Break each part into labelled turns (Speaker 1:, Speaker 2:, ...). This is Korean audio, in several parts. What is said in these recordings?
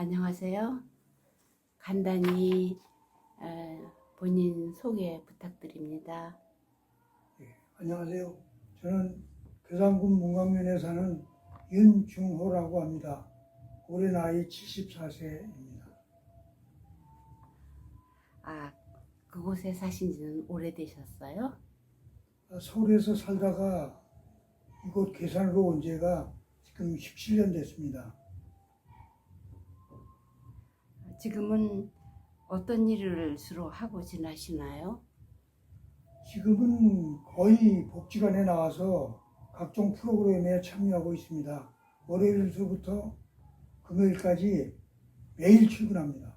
Speaker 1: 안녕하세요. 간단히 어, 본인 소개 부탁드립니다.
Speaker 2: 예, 안녕하세요. 저는 괴산군 문광면에 사는 윤중호라고 합니다. 올해 나이 74세입니다.
Speaker 1: 아, 그곳에 사신 지는 오래되셨어요?
Speaker 2: 서울에서 살다가 이곳 괴산으로 온 지가 지금 17년 됐습니다.
Speaker 1: 지금은 어떤 일을 주로 하고 지나시나요?
Speaker 2: 지금은 거의 복지관에 나와서 각종 프로그램에 참여하고 있습니다. 월요일서부터 금요일까지 매일 출근합니다.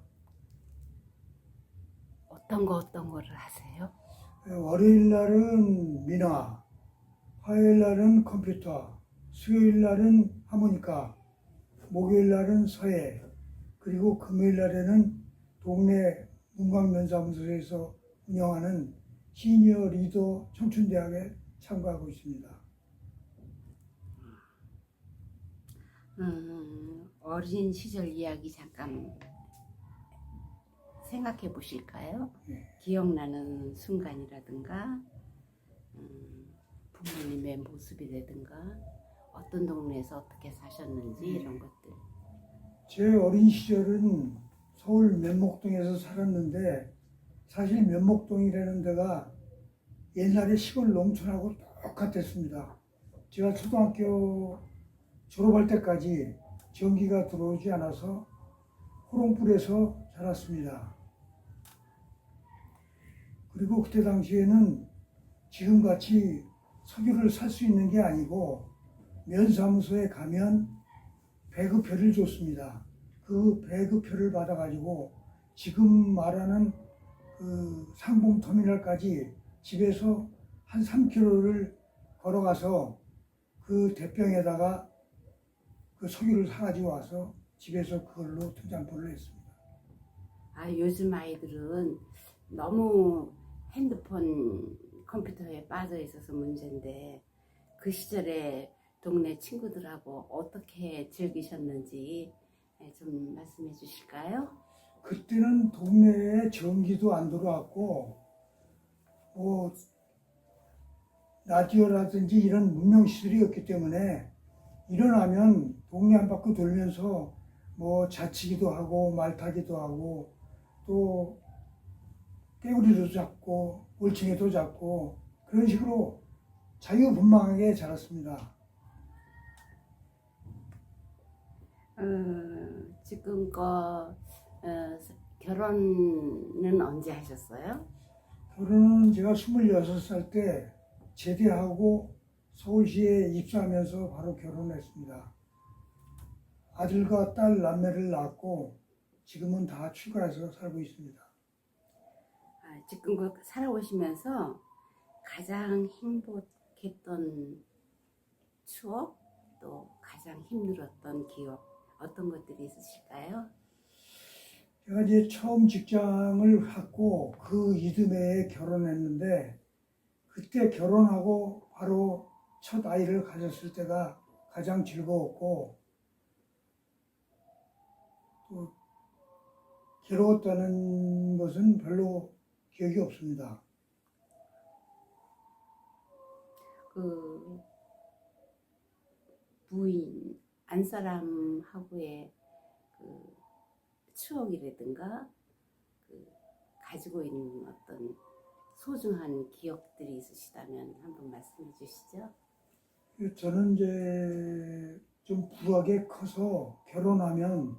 Speaker 1: 어떤 거 어떤 거를 하세요?
Speaker 2: 월요일 날은 민화, 화요일 날은 컴퓨터, 수요일 날은 하모니카, 목요일 날은 서예, 그리고 금요일 날에는 동네 문광면사무소에서 운영하는 시니어 리더 청춘대학에 참가하고 있습니다.
Speaker 1: 음, 어린 시절 이야기 잠깐 생각해 보실까요?
Speaker 2: 예.
Speaker 1: 기억나는 순간이라든가 음, 부모님의 모습이라든가 어떤 동네에서 어떻게 사셨는지
Speaker 2: 음.
Speaker 1: 이런 것들
Speaker 2: 제 어린 시절은 서울 면목동에서 살았는데 사실 면목동이라는 데가 옛날에 시골 농촌하고 똑같았습니다. 제가 초등학교 졸업할 때까지 전기가 들어오지 않아서 호롱불에서 자랐습니다. 그리고 그때 당시에는 지금같이 석유를 살 수 있는 게 아니고 면사무소에 가면 배급표를 줬습니다. 그 배급표를 받아가지고 지금 말하는 그 상봉터미널까지 집에서 한 3km를 걸어가서 그 대병에다가 그 석유를 사가지고 와서 집에서 그걸로 등장포를 했습니다.
Speaker 1: 아 요즘 아이들은 너무 핸드폰 컴퓨터에 빠져 있어서 문제인데 그 시절에 동네 친구들하고 어떻게 즐기셨는지 네, 좀 말씀해 주실까요?
Speaker 2: 그때는 동네에 전기도 안 들어왔고 뭐 라디오라든지 이런 문명 시설이었기 때문에 일어나면 동네 한 바퀴 돌면서 뭐 자치기도 하고 말 타기도 하고 또 깨구리도 잡고 올챙이도 잡고 그런 식으로 자유분방하게 자랐습니다.
Speaker 1: 어, 지금껏 어, 결혼은 언제 하셨어요?
Speaker 2: 결혼은 제가 26살 때 제대하고 서울시에 입사하면서 바로 결혼했습니다. 아들과 딸 남매를 낳았고 지금은 다 출가해서 살고 있습니다.
Speaker 1: 아, 지금껏 살아오시면서 가장 행복했던 추억 또 가장 힘들었던 기억 어떤 것들이 있으실까요?
Speaker 2: 제가 이제 처음 직장을 갖고 그 이듬해에 결혼했는데 그때 결혼하고 바로 첫 아이를 가졌을 때가 가장 즐거웠고 또 괴로웠다는 것은 별로 기억이 없습니다.
Speaker 1: 그 부인 안 사람하고의 그 추억이라든가 그 가지고 있는 어떤 소중한 기억들이 있으시다면 한번 말씀해 주시죠.
Speaker 2: 저는 이제 좀 부하게 커서 결혼하면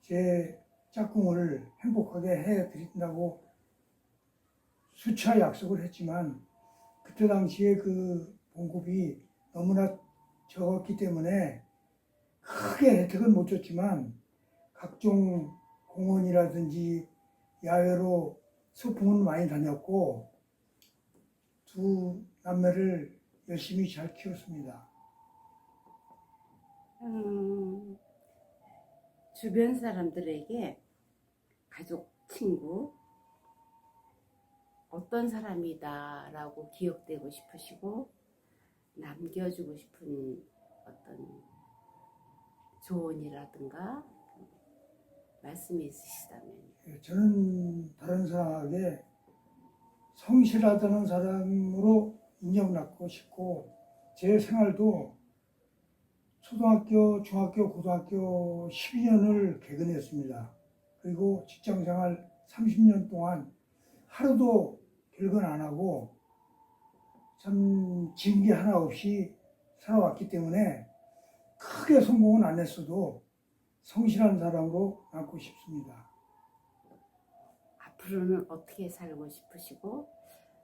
Speaker 2: 제 짝꿍을 행복하게 해 드린다고 수차 약속을 했지만 그때 당시에 그 봉급이 너무나 적었기 때문에 크게 혜택은 못 줬지만 각종 공원이라든지 야외로 소풍은 많이 다녔고 두 남매를 열심히 잘 키웠습니다.
Speaker 1: 음, 주변 사람들에게 가족, 친구 어떤 사람이다라고 기억되고 싶으시고 남겨주고 싶은 어떤 조언이라든가 말씀이 있으시다면.
Speaker 2: 예, 저는 다른 사람에게 성실하다는 사람으로 인정받고 싶고 제 생활도 초등학교, 중학교, 고등학교 12년을 개근했습니다. 그리고 직장 생활 30년 동안 하루도 결근 안 하고 참 징계 하나 없이 살아왔기 때문에 크게 성공은 안 했어도 성실한 사람으로 남고 싶습니다.
Speaker 1: 앞으로는 어떻게 살고 싶으시고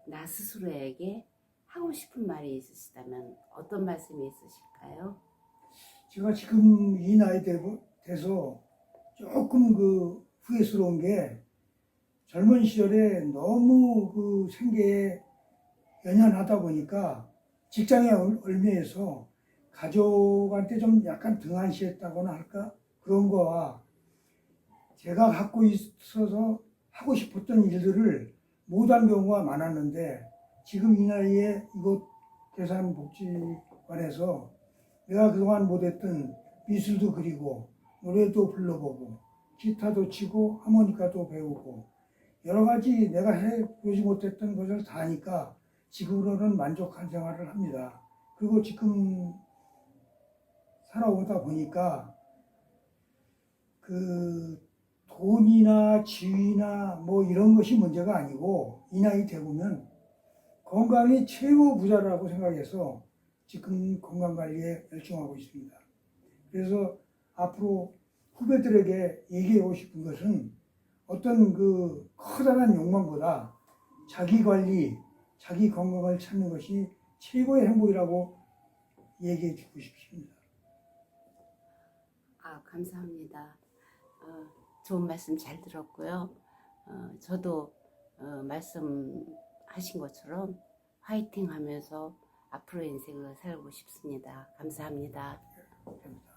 Speaker 1: 나 스스로에게 하고 싶은 말이 있으시다면 어떤 말씀이 있으실까요?
Speaker 2: 제가 지금 이 나이 되- 돼서 조금 그 후회스러운 게 젊은 시절에 너무 그 생계에 연연하다 보니까 직장에 얼- 얽매여서 가족한테 좀 약간 등한시했다거나 할까 그런 거와 제가 갖고 있어서 하고 싶었던 일들을 못한 경우가 많았는데 지금 이 나이에 이곳 계산복지관에서 내가 그동안 못했던 미술도 그리고 노래도 불러보고 기타도 치고 하모니카도 배우고 여러 가지 내가 해보지 못했던 것을 다 하니까 지금으로는 만족한 생활을 합니다. 그리고 지금 살아오다 보니까 그 돈이나 지위나 뭐 이런 것이 문제가 아니고 이 나이 되 보면 건강이 최고 부자라고 생각해서 지금 건강 관리에 열중하고 있습니다. 그래서 앞으로 후배들에게 얘기하고 싶은 것은 어떤 그 커다란 욕망보다 자기 관리, 자기 건강을 찾는 것이 최고의 행복이라고 얘기해 주고 싶습니다.
Speaker 1: 아, 감사합니다. 어, 좋은 말씀 잘 들었고요. 어, 저도 어, 말씀하신 것처럼 화이팅 하면서 앞으로 인생을 살고 싶습니다. 감사합니다.
Speaker 2: 감사합니다.